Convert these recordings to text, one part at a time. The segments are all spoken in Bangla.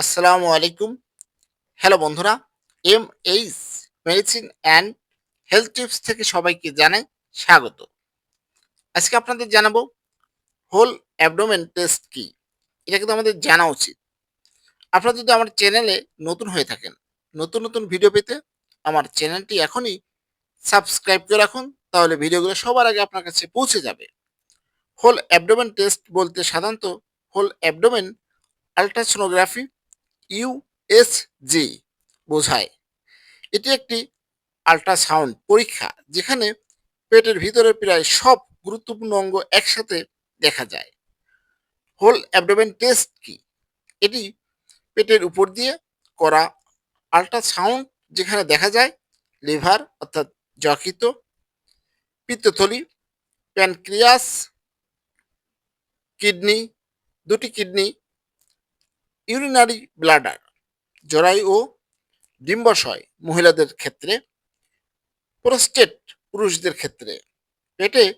আসসালামু আলাইকুম। হ্যালো বন্ধুরা M H medicine and health tips থেকে সবাইকে জানাই স্বাগত। আজকে আপনাদের জানাব হোল অ্যাবডোমেন টেস্ট কি? এটা কিন্তু আমাদের জানা উচিত। আপনারা যদি আমার চ্যানেলে নতুন হয়ে থাকেন, নতুন নতুন ভিডিও পেতে আমার চ্যানেলটি এখনই সাবস্ক্রাইব করে রাখুন, তাহলে ভিডিওগুলো সবার আগে আপনার কাছে পৌঁছে যাবে। হোল অ্যাবডোমেন টেস্ট বলতে সাধারণত হোল অ্যাবডোমেন আলট্রাসোনোগ্রাফি ইউএসজি বোঝায়। এটি একটি আল্ট্রাসাউন্ড পরীক্ষা যেখানে পেটের ভিতরে প্রায় সব গুরুত্বপূর্ণ অঙ্গ একসাথে দেখা যায়। হোল অ্যাবডোমেন টেস্ট কি? এটি পেটের উপর দিয়ে করা আল্ট্রাসাউন্ড যেখানে দেখা যায় লিভার অর্থাৎ যকৃত পিত্তথলি, প্যানক্রিয়াস, কিডনি, দুটি কিডনি ইউরিনারি ব্লাডার জরায়ু ও ডিম্বাশয় মহিলাদের ক্ষেত্রে প্রোস্টেট পুরুষদের ক্ষেত্রে, পেটে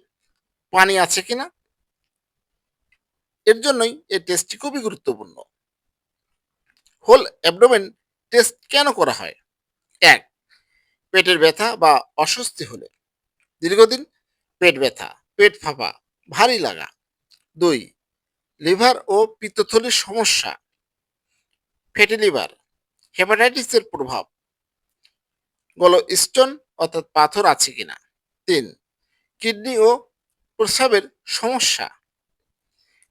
পানি আছে কিনা? এর জন্যই এই টেস্টটি খুবই গুরুত্বপূর্ণ। হোল অ্যাবডোমেন টেস্ট কেন করা হয়? এক, পেটের ব্যথা বা অস্বস্তি হলে। দীর্ঘদিন পেট ব্যথা, পেট ফাঁপা, ভারী লাগা। দুই, লিভার ও পিত্তথলির সমস্যা। ফ্যাটি লিভার, হেপাটাইটিসের প্রভাব স্টোন অর্থাৎ পাথর আছে কিনা? তিন, কিডনি ও প্রস্রাবের সমস্যা,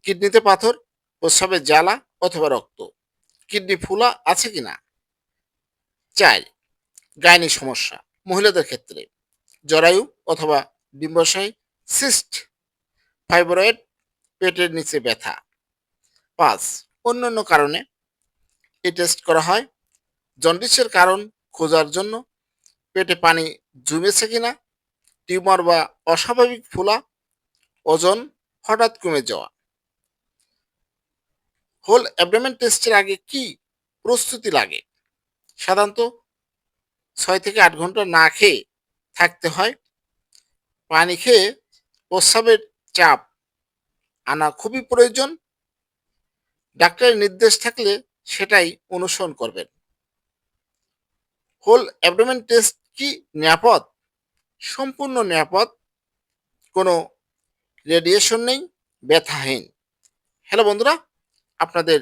কিডনিতে পাথর, প্রস্রাবের জ্বালা অথবা রক্ত, কিডনি ফুলা আছে কিনা? চার, গাইনি সমস্যা, মহিলাদের ক্ষেত্রে, জরায়ু অথবা ডিম্বাশয় সিস্ট, ফাইব্রয়েড, পেটের নিচে ব্যথা। পাঁচ, অন্যান্য কারণে এই টেস্ট করা হয়। জন্ডিসের কারণ খোঁজার জন্য পেটে পানি জমেছে কিনা, টিউমার বা অস্বাভাবিক ফোলা, ওজন হঠাৎ কমে যাওয়া। হোল অ্যাবডোমেন টেস্টের আগে কি প্রস্তুতি লাগে? সাধারণত ছয় থেকে আট ঘণ্টা না খেয়ে থাকতে হয়। পানি খেয়ে প্রস্রাবের চাপ আনা খুবই প্রয়োজন। ডাক্তারের নির্দেশ থাকলে সেটাই অনুসরণ করবেন। হোল অ্যাবডোমেন টেস্ট কি নিরাপদ? সম্পূর্ণ নিরাপদ, কোনো রেডিয়েশন নেই, ব্যথাহীন। হ্যালো বন্ধুরা, আপনাদের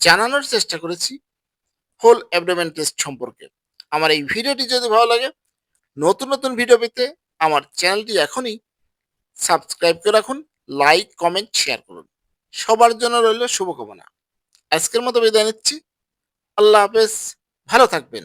জানানোর চেষ্টা করেছি হোল অ্যাবডোমেন টেস্ট সম্পর্কে। আমার এই ভিডিওটি যদি ভালো লাগে, নতুন নতুন ভিডিও পেতে আমার চ্যানেলটি এখনই সাবস্ক্রাইব করে রাখুন লাইক কমেন্ট শেয়ার করুন। সবার জন্য রইল শুভকামনা। আজকের মতো বিদায় নিচ্ছি। আল্লাহ হাফেজ। ভালো থাকবেন।